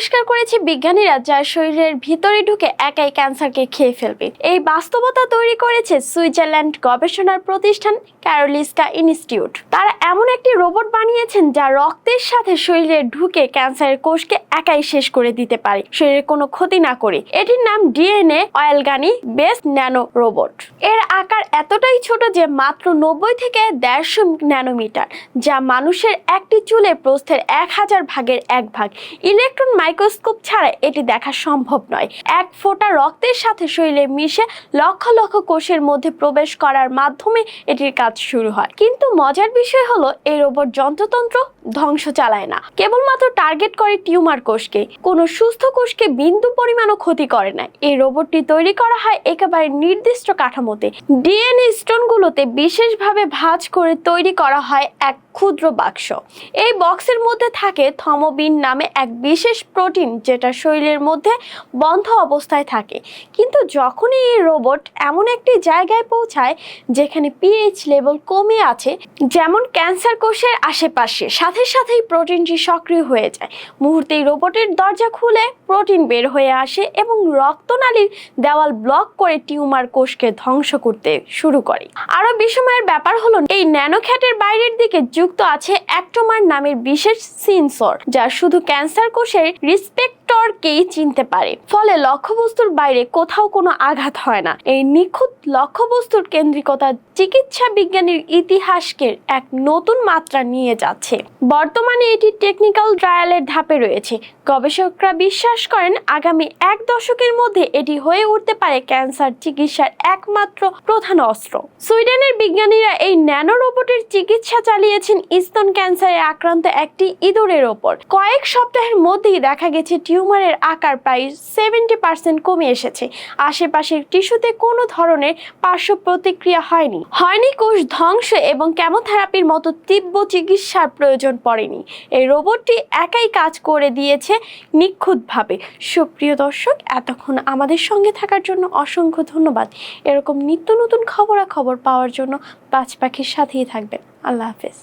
আবিষ্কার করেছে বিজ্ঞানীরা যা শরীরের ভিতরে ঢুকে একাই ক্যান্সারকে খেয়ে ফেলবে। এই বাস্তবতা তৈরি করেছে সুইজারল্যান্ড গবেষণার প্রতিষ্ঠান ক্যারোলিস্কা ইনস্টিটিউট। তারা এমন একটি রোবট বানিয়েছেন যা রক্তের সাথে শরীরে ঢুকে ক্যান্সারের কোষকে একাই শেষ করে দিতে পারে, শরীরের কোনো ক্ষতি না করে। এটির নাম DNA origami based nano robot. এর আকার এতটাই ছোট যে মাত্র নব্বই থেকে দেড়শো ন্যানোমিটার, যা মানুষের একটি চুলের প্রস্থের এক হাজার ভাগের এক ভাগ। ইলেকট্রন মাইক্রোস্কোপ ছাড়া এটি দেখা সম্ভব নয়। এক ফোঁটা রক্তের সাথে শরীরে মিশে লক্ষ লক্ষ কোষের মধ্যে প্রবেশ করার মাধ্যমে এটির কাজ শুরু হয়। কিন্তু মজার বিষয় হলো, এই রোবট যন্ত্রতন্ত্র ধ্বংস চালায় না। কেবলমাত্র টার্গেট করে টিউমার কোষকে। কোনো সুস্থ কোষকে বিন্দু পরিমাণও ক্ষতি করে না। এই রোবটটি তৈরি করা হয় একেবারে নির্দিষ্ট কাঠামোতে। ডিএনএ স্টোনগুলোতে বিশেষভাবে ভাঁজ করে তৈরি করা হয় এক ক্ষুদ্র বাক্স। এই বক্সের মধ্যে থাকে থমোবিন নামে এক বিশেষ প্রোটিন যেটা শরীরের মধ্যে বন্ধ অবস্থায় থাকে। কিন্তু যখনই এই রোবট এমন একটি জায়গায় পৌঁছায় যেখানে পিএইচ লেভেল কমে আছে, যেমন ক্যান্সার কোষের আশেপাশে সাথে সাথেই প্রোটিনটি সক্রিয় হয়ে যায়। মুহূর্তেই রোবটের দরজা খুলে প্রোটিন বের হয়ে আসে এবং রক্তনালীর দেওয়াল ব্লক করে টিউমার কোষকে ধ্বংস করতে শুরু করে। আরও বিষময়ের ব্যাপার হলো, এই ন্যানোখ্যাটের বাইরের দিকে যুক্ত আছে অ্যাক্টোমার নামের বিশেষ সিনসর, যা শুধু ক্যান্সার কোষের রিসপেক্টরকেই চিনতে পারে। ফলে লক্ষ্যবস্তুর বাইরে কোথাও কোনো আঘাত হয় না। এই নিখুঁত লক্ষ্যবস্তুর কেন্দ্রিকতা চিকিৎসা বিজ্ঞানের ইতিহাসকে এক নতুন মাত্রা নিয়ে যাচ্ছে। বর্তমানে এটি টেকনিক্যাল ট্রায়ালের ধাপে রয়েছে। গবেষকরা বিশ্বাস করেন, আগামী এক দশকের মধ্যে এটি হয়ে উঠতে পারে ক্যান্সার চিকিৎসার একমাত্র প্রধান অস্ত্র। সুইডেনের বিজ্ঞানীরা এই ন্যানো রোবটের চিকিৎসা চালিয়েছেন স্তন ক্যান্সারে আক্রান্ত একটি ইঁদুরের ওপর। কয়েক সপ্তাহের মধ্যেই দেখা গেছে টিউমারের আকার প্রায় সেভেন্টি পার্সেন্ট কমে এসেছে। আশেপাশের টিস্যুতে কোনো ধরনের পার্শ্ব প্রতিক্রিয়া হয়নি। হয়নি কোষ ধ্বংস এবং কেমোথেরাপির মতো তীব্র চিকিৎসার প্রয়োজন পড়েনি। এই রোবটটি একাই কাজ করে দিয়েছে নিখুঁতভাবে। সুপ্রিয় দর্শক, এতক্ষণ আমাদের সঙ্গে থাকার জন্য অসংখ্য ধন্যবাদ। এরকম নিত্য নতুন খবরাখবর পাওয়ার জন্য পাঁচ পাখির সাথেই থাকবেন। আল্লাহ হাফেজ।